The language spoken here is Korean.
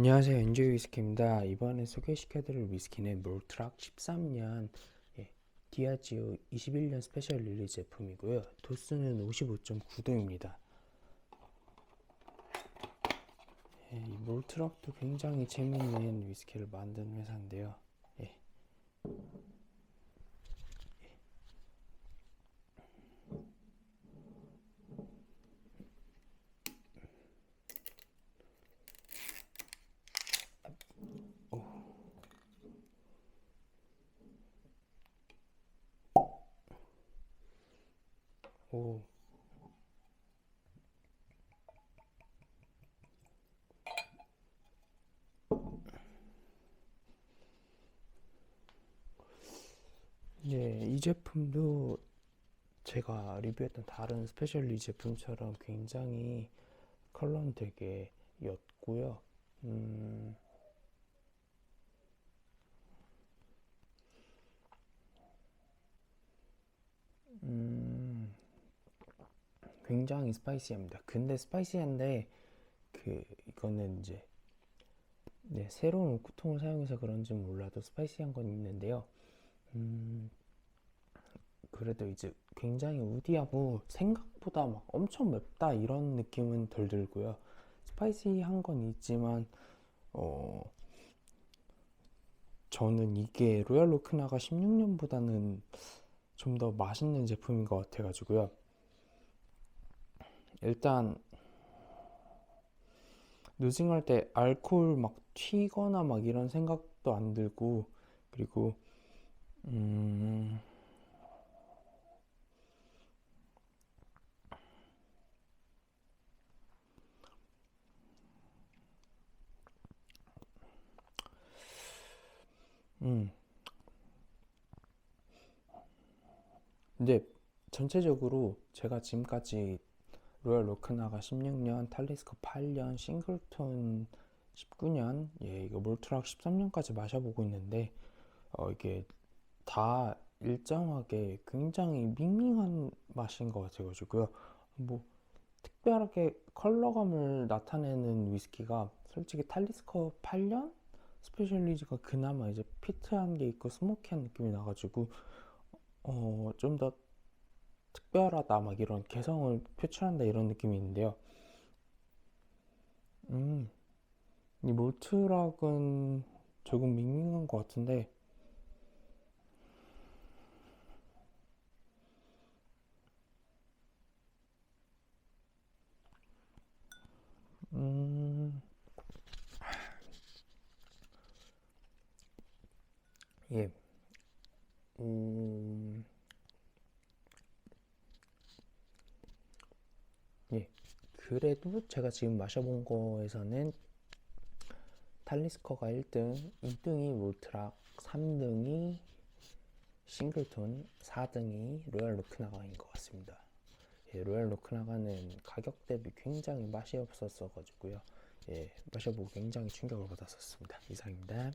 안녕하세요. 엔조이 위스키입니다. 이번에 소개시켜드릴 위스키는 몰트락 13년 예, 디아지오 21년 스페셜 릴리즈 제품이고요. 도수는 55.9도입니다. 예, 이 몰트락도 굉장히 재밌는 위스키를 만든 회사인데요. 예. 오. 예, 이 제품도 제가 리뷰했던 다른 스페셜리 제품처럼 굉장히 컬러는 되게 옅고요. 음, 음, 굉장히 스파이시합니다. 근데 스파이시한데 그 이거는 이제 네, 새로운 오크통을 사용해서 그런지 몰라도 스파이시한 건 있는데요. 음, 그래도 이제 굉장히 우디하고 생각보다 막 엄청 맵다 이런 느낌은 덜 들고요. 스파이시한 건 있지만 어 저는 이게 로얄 로크나가 16년보다는 좀 더 맛있는 제품인 것 같아가지고요. 일단 노징할 때 알코올 막 튀거나 막 이런 생각도 안 들고 그리고 음, 음. 근데 전체적으로 제가 지금까지 로얄 로크나가 16년, 탈리스커 8년, 싱글톤 19년, 예, 이거 몰트락 13년까지 마셔보고 있는데 어, 이게 다 일정하게 굉장히 밍밍한 맛인 것 같아가지고요. 뭐 특별하게 컬러감을 나타내는 위스키가 솔직히 탈리스커 8년 스페셜리즈가 그나마 이제 피트한 게 있고 스모키한 느낌이 나가지고 어, 좀 더 특별하다 막 이런 개성을 표출한다 이런 느낌이 있는데요. 음, 이 몰트락은 조금 밍밍한 것 같은데 음, 예, 음, 예. 그래도 제가 지금 마셔본 거에서는 탈리스커가 1등, 2등이 몰트락, 3등이 싱글톤, 4등이 로얄 로크나가인 것 같습니다. 예, 로얄 로크나가는 가격 대비 굉장히 맛이 없었어 가지고요. 예, 마셔보고 굉장히 충격을 받았었습니다. 이상입니다.